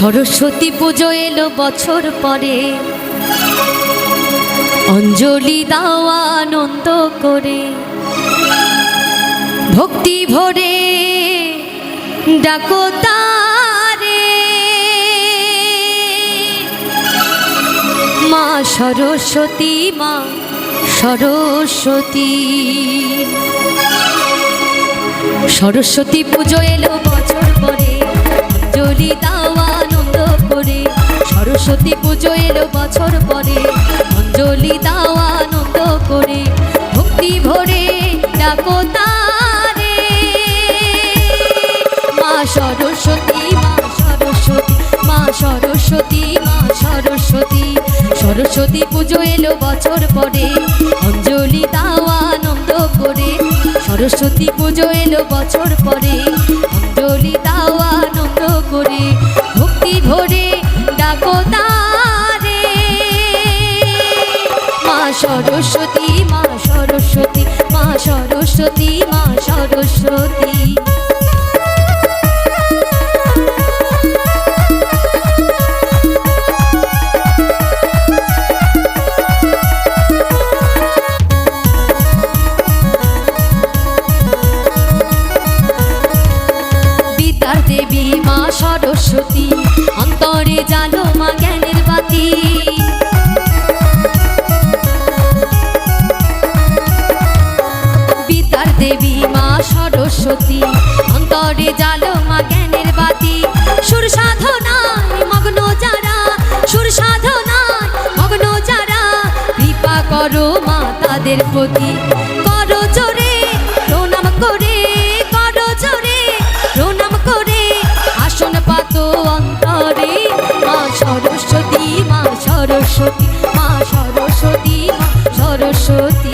সরস্বতী পুজো এলো বছর পরে। অঞ্জলি দাওয়া আনন্দ করে। ভক্তি ভরে ডাকো তারে। মা সরস্বতী মা সরস্বতী। সরস্বতী পুজো এলো বছর পরে। অঞ্জলি সরস্বতী পুজো এলো বছর পরে অঞ্জলি দাওয়া আনন্দ করে, ভক্তি ভরে ডাকো তারে। মা সরস্বতী মা সরস্বতী মা সরস্বতী মা সরস্বতী সরস্বতী পুজো এলো বছর পরে অঞ্জলি দাওয়া আনন্দ করে, সরস্বতী পুজো এলো বছর পরে। সরস্বতী মা সরস্বতী মা সরস্বতী মা সরস্বতী। সরস্বতী সরস্বতী অন্তরে জালো মা জ্ঞানের বাতি। সুর সাধনায় মগ্ন যারা, সুর সাধনায় মগ্ন যারা, কৃপা করো মা তাদের প্রতি। করো জোরে, প্রণাম করে, করো জোরে, প্রণাম করে। আসন পাতো অন্তরে, মা সরস্বতী মা সরস্বতী মা সরস্বতী মা সরস্বতী।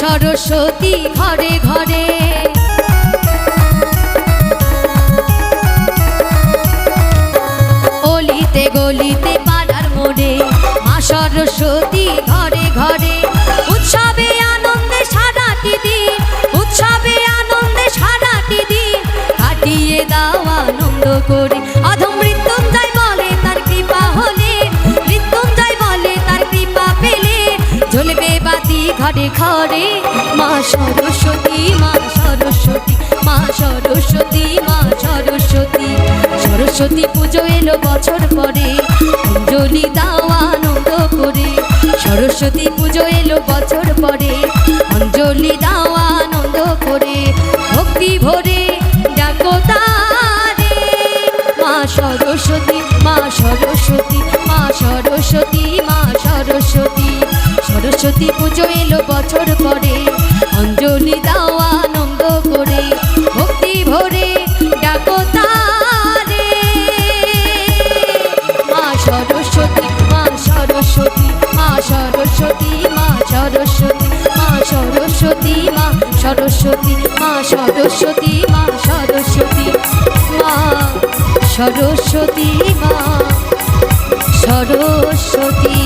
সরস্বতী ঘরে ঘরে। অলিতে গলিতে পাড়ার মোড়ে মা সরস্বতী ঘরে ঘরে ঘরে, মা সরস্বতী মা সরস্বতী মা সরস্বতী মা সরস্বতী। সরস্বতী পুজো এলো বছর পরে, অঞ্জলি দাও আনন্দ করে। সরস্বতী পুজো এলো বছর পরে, অঞ্জলি দাও আনন্দ করে। ভক্তি ভরে ডাকো মা সরস্বতী মা সরস্বতী মা সরস্বতী মা সরস্বতী। সরস্বতী পুজো এলো বছর পরে। অঞ্জলি দাও আনন্দ করে, ভক্তি ভরে ডাকো তারে। মা সরস্বতী মা সরস্বতী মা সরস্বতী মা সরস্বতী মা সরস্বতী মা সরস্বতী মা সরস্বতী মা সরস্বতী মা সরস্বতী মা সরস্বতী।